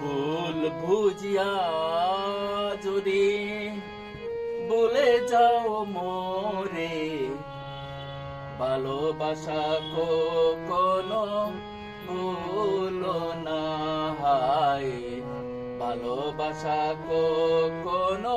ভুল বুঝিয়া যদি বলে যাও মরে ভালোবাসা কোনো ভুল না হায়। ভালোবাসা কোনো